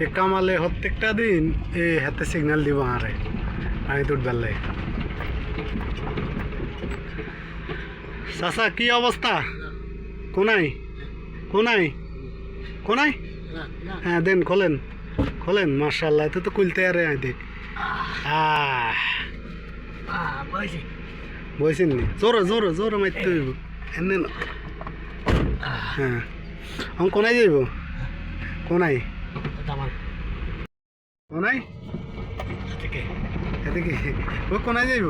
এ কামালে প্রত্যেকটা দিন এ হাতে সিগন্যাল দিব আরে আমি তোর বেলায়। চাচা, কি অবস্থা? কোনাই? কোনাই? কোনাই? হ্যাঁ দেন, খোলেন খোলেন মার্শাল্লাহ এত তো কুলতে আরে আই দেখ। আহ। বইছেন নি? জোরে জোরে জোরে মারতে হইব। এনে হ্যাঁ। আমি কোনাই যাইব? কোনাই কোনাই এতে কি ও কোনাই যাইব?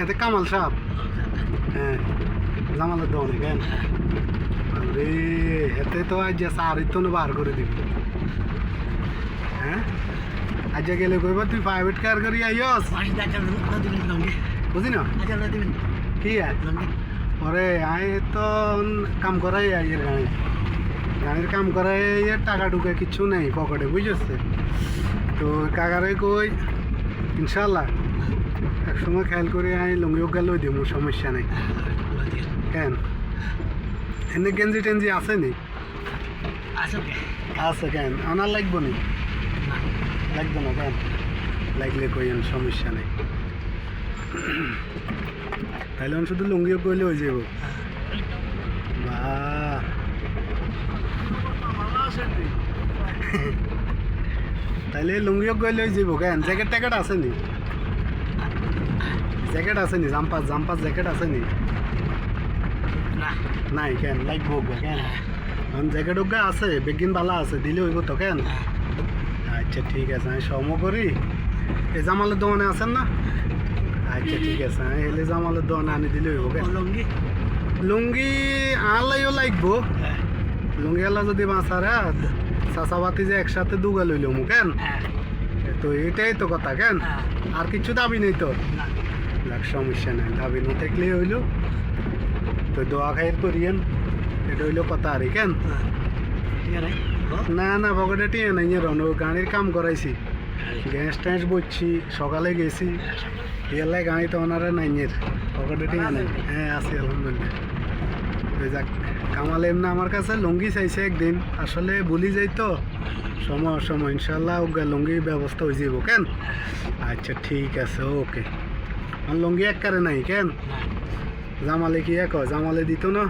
এতে কামাল সাপ হ্যাঁ জামালের দোকানে কেন? আরে এতে তো আজ সারি তো বার করে দিবি। হ্যাঁ? আজ গেলে কইবা তুই প্রাইভেট কার করি আইস বুঝি না? কি আর ওরে আই তো কাম করাই আইয়ের গাড়ি গাড়ির কাম এর টাকা টুকা কিচ্ছু নেই পকেটে বুঝেছে? তো কাকারে কই ইনশাল্লাহ এক সময় খেয়াল করে আই লঙ্গিও গেল দিব সমস্যা নেই। কেন? এনে গেঞ্জি টেঞ্জি আছে নি? আছে কেন? আমার লাগবো নি? লাগবে না কেন? লাগলে কইন সমস্যা নেই। আমি শুধু লুঙ্গিও কইলে হয়ে। যাব তাইলে লুঙ্গিও কইলে হয়ে যাব কেন জ্যাকেট ট্যাকেট আছে নি? জ্যাকেট আছে নি? জাম্পাস জাম্পাস জ্যাকেট আছে নি? নাই কেন লাগবো গো কেন? এখন জ্যাকেট ওগা আছে বেগিন বালা আছে দিলে হইব তো কেন? আচ্ছা ঠিক আছে আমি সম করি এই জামালের দোকানে আছেন না? আচ্ছা ঠিক আছে আমি এলে জামালের দোকানে আনি দিলে হইব কেন? লুঙ্গি? আনলাইও লাগবো। লুঙ্গি আলা যদি বাঁচারে চাষাবাতি যে একসাথে দুগা লইল মু কেন? তো এটাই তো কথা কেন? আর কিছু দাবি নেই তো? লাগ সমস্যা নাই দাবি না থাকলে হইল। তো দোয়া খাইর করিয়েন এটা হইল কথা আর কেন? না না পকেটে টিয়ে নাই রন গাড়ির কাম করাইছি। গ্যাস ট্যাস বইছি সকালে গেছি। ইয়ালাই গাড়ি তো ওনারা নাইয়ের পকেটে টিয়ে নাই। হ্যাঁ আছি আলহামদুলিল্লাহ। তো যাক। কামাল এমনি আমার কাছে লুঙ্গি চাইছে একদিন। আসলে বলি যাই তো। সময় সময় ইনশাল্লাহ ওগা লুঙ্গি ব্যবস্থা হয়ে যাব কেন? আচ্ছা ঠিক আছে ওকে। আমার লুঙ্গি এক কারে নাই কেন? জামালে কি এক জামালে দিত না?